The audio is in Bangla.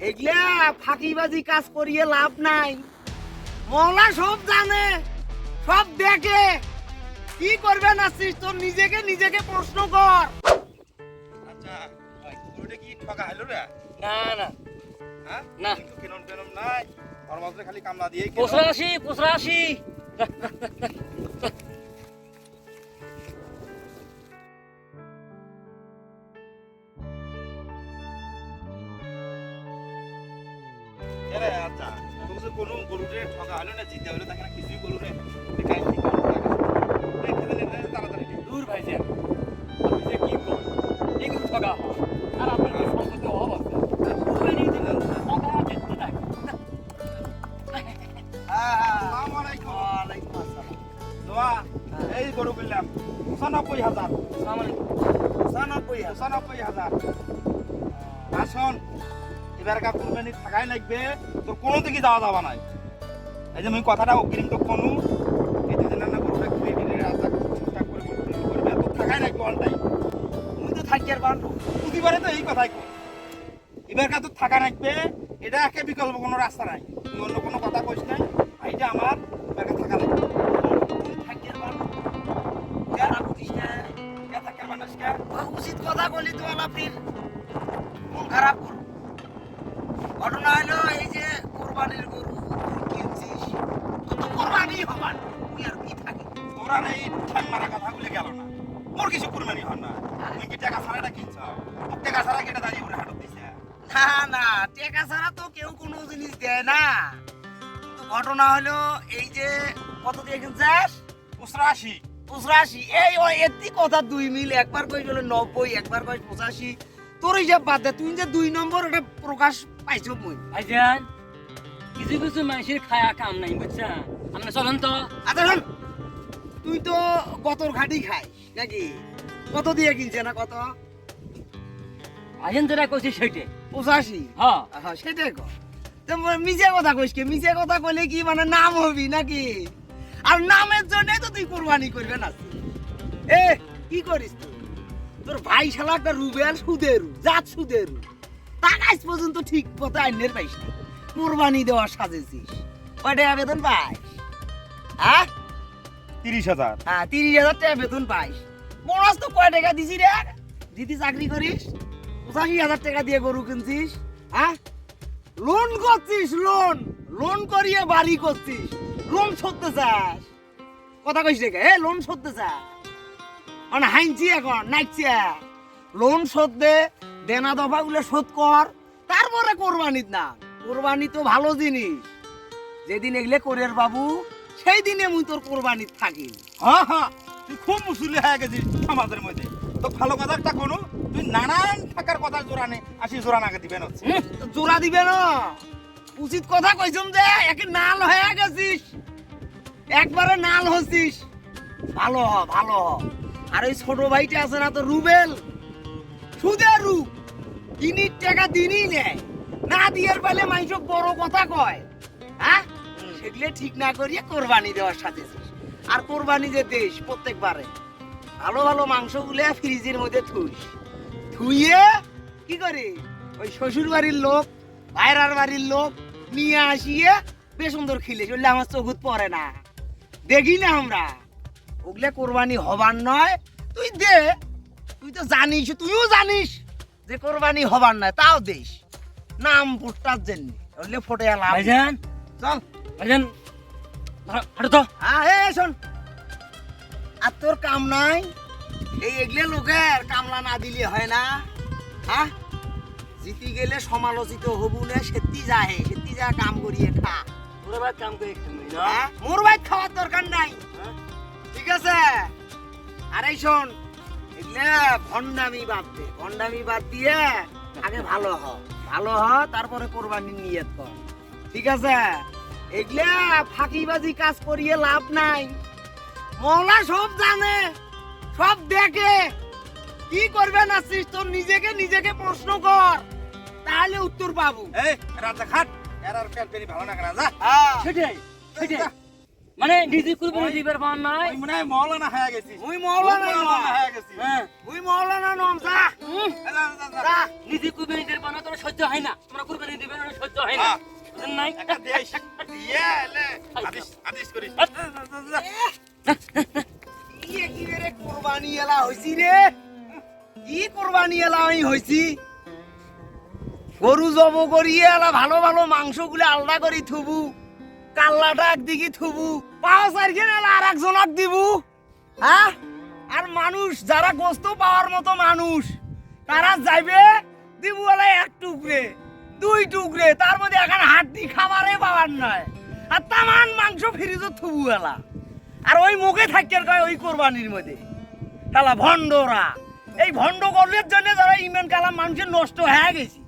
এগুলা ফাঁকিবাজি কাজ করিয়ে লাভ নাই। মহলা সব জানে সব দেখে। কি করবে না তোর নিজেকে নিজেকে প্রশ্ন কর। আচ্ছা ভাই কি ঠকা হলো রে? না না। হ্যাঁ? না। কিন্তু কেনম কেনম নাই। ওর মাঝে খালি কামলা দিয়ে পঁচাশি পঁচাশি কোনো গরুরে ঠকা হলো না জিতে হলো তাকে না কিছুই করল দিলে তাড়াতাড়ি দূর ভাইজান আপনি যে কি করেন এগুলো ঠকা হয় আর আপনার সম্পত্তি অভাব আছে ঠকা এই গরু কিনলাম পঁচানব্বই হাজার পঁচানব্বই হাজার আসুন এবার কা কুরবানি থাকাই লাগবে, তোর কোনো দিকে যাওয়া যাওয়া নাই এই যে আমি কথাটা অগ্রিম তো কোনো, এই দুদিন না গরুটা কিনে দিলে রাস্তা ঠিকঠাক করে করবে তোর থাকাই লাগবে অল টাইম তুই তো থাকি আর বান্ধব প্রতিবারে তো এই কথাই কই এবার কা থাকা লাগবে, এটা একে বিকল্প কোনো রাস্তা নাই। তুই অন্য কোনো কথা কইস না এইটা আমার এবার থাকা লাগবে। থাকি আর বান্ধব কথা বলি তো আলাপির। মন খারাপ করো। ঘটনা হলো এই যে কোরবানির গরু কিনছিস? তো কোরবানি হবার তুই আর কি থাকি? তোরা এই ঠান মারা কথাগুলো গেল না। মোর কিছু কুরবানি হন না। তুই কি টাকা ছাড়াটা কিনছ? টাকা ছাড়া কেটে দাঁড়িয়ে করে হাটত দিছে। না না টেকা ছাড়া তো কেউ কোনো জিনিস দেয় না। কিন্তু ঘটনা হলো এই যে কত দিয়ে কিনছিস? পঁচাশি পঁচাশি এই ও এতি কথা দুই মিল একবার কই গেল নব্বই একবার কই পঁচাশি। তোর হিসাব বাদ দে তুই যে দুই নম্বর ওটা প্রকাশ পাইছো মুই। ভাইজান কিছু কিছু মানুষের খায়া কাম নাই বুঝছেন আপনি চলেন তো। আচ্ছা তুই তো ঘাটি খাই নাকি? কত দিয়ে কিনছে না কত? ভাইজান যেটা কইছি সেইটে। পঁচাশি? হ্যাঁ হ্যাঁ সেটাই কর তো ম- মিছে কথা কইস কে মিছে কথা কইলে কি মানে নাম হবি নাকি? আর নামের জন্য তো তুই কোরবানি করবে না। এ কি করিস তুই? তোর ভাই শালা একটা রুবেল সুদেরু জাত সুদেরু। আজ পর্যন্ত ঠিক মতো আইনের পাইস না কোরবানি দেওয়ার সাজেছিস। কয়টা বেতন পাইস? হ্যাঁ? তিরিশ হাজার। হ্যাঁ তিরিশ হাজার টাকা বেতন পাইস। বোনাস তো কয় টাকা দিছি রে? দিদি চাকরি করিস? পঁচাশি হাজার টাকা দিয়ে গরু কিনছিস? হ্যাঁ? লোন করছিস লোন। লোন করিয়ে বাড়ি করছিস। লোন শোধতে চাস। কথা কইস রেখে এ লোন শোধতে চাস। মানে হাইনছি এখন নাইছি লোন শোধ দে দেনা দফা গুলো শোধ কর তারপরে কোরবানির না কোরবানি তো ভালো জিনিস। যেদিন এগুলো করের বাবু সেই দিনে মুই তোর কোরবানির থাকি হ্যাঁ হ্যাঁ তুই খুব মুসুলি হয়ে গেছিস আমাদের মধ্যে। তো ভালো কথাটা কোনো তুই নানান টাকার কথা জোড়া নে আসি জোড়া নাকে দিবেন হচ্ছে। জোড়া দিবে না। উচিত কথা কইছম যে একে নাল হয়ে গেছিস। একবারে নাল হচ্ছিস ভালো হ ভালো হ। আর ওই ছোট ভাইটা আছে না তো রুবেল? সুদে রু তিনির টাকা দিনই নেয়। না দিয়ে পাইলে মানুষ বড় কথা কয়। হ্যাঁ? সেগুলো ঠিক না করিয়ে কোরবানি দেওয়ার সাথে আর কোরবানি যে দেশ প্রত্যেকবারে। ভালো ভালো মাংস মাংসগুলো ফ্রিজের মধ্যে থুইস। থুইয়ে কি করে? ওই শ্বশুর বাড়ির লোক, ভাইরার বাড়ির লোক নিয়ে আসিয়ে বেশ সুন্দর খিলে। চললে আমার চোখুত পড়ে না। দেখি না আমরা। ওগুলো কোরবানি হবার নয়। তুই দে। তুই তো জানিস তুইও জানিস যে কোরবানি হবার নয় তাও দেশ নাম পুষ্টার জন্য ওগুলো ফোটে লাভ। ভাইজান। চল। ভাইজান হাঁটো- তো। হ্যাঁ এ শোন। আর তোর কাম নাই? এই এগলে লোকের কামলা না দিলে হয় না। হ্যাঁ জিতি গেলে সমালোচিত হবু না সেতি যায় সেতি যা কাম করিয়ে খা। পুরো বাদ কাম করে হ্যাঁ? মোর ভাই খাওয়ার দরকার নাই। হ্যাঁ? ঠিক আছে? আর শোন ভণ্ডামি বাদ দে। ভণ্ডামি বাদ দিয়ে আগে ভালো হ। ভালো হ তারপরে কোরবানি নিয়ত কর। ঠিক আছে? এগুলা ফাঁকিবাজি কাজ করিয়ে লাভ নাই। সব জানে সব দেখে। কি করবে না তোর নিজেকে নিজেকে প্রশ্ন কর। তাহলে উত্তর পাবো। এই রাজা খাট। এর আর পেট ভালো না রাজা সেটাই সেটাই মানে নিজে কুরবানি দিবার পান নাই। ওই মনে হয় মৌলানা হয়ে গেছিস মুই মৌলানা মৌলানা নয় হয়ে গেছিস হ্যাঁ। মুই মৌলানা নম যা। নিজে কুরবানি দিবার পান না সহ্য হয় না। তোমরা কুরবানি দিবেন না সহ্য হয় না। হ্যাঁ। বুঝেন নাই? একটা দেশ দিয়ে এলে আদেশ আদেশ করিস ইয়ে কি রে কোরবানি এলা হইছি রে? কি কোরবানি এলা আমি হইছি? গরু জব করিয়ে এলা ভালো ভালো মাংসগুলো আলাদা করি থুবু। কাল্লাটা একদিকে থুবু। পাওয়া চারখান এলা আর একজনক দিবু হ্যাঁ? আর মানুষ, যারা গোস্ত পাওয়ার মতো মানুষ, তারা যাইবে দিবু এলা এক টুকরে, দুই টুকরে, তার মধ্যে এখন হাড্ডি খাবারে পাওয়ার নয় আর তামান মাংস ফ্রিজত থুবু এলা। আর ওই মুখে থাকতে কয় ওই কোরবানির মধ্যে। তালা ভণ্ডরা। এই ভণ্ড করলের জন্য যারা ইমান কালাম মানুষের নষ্ট হয়ে গেছে।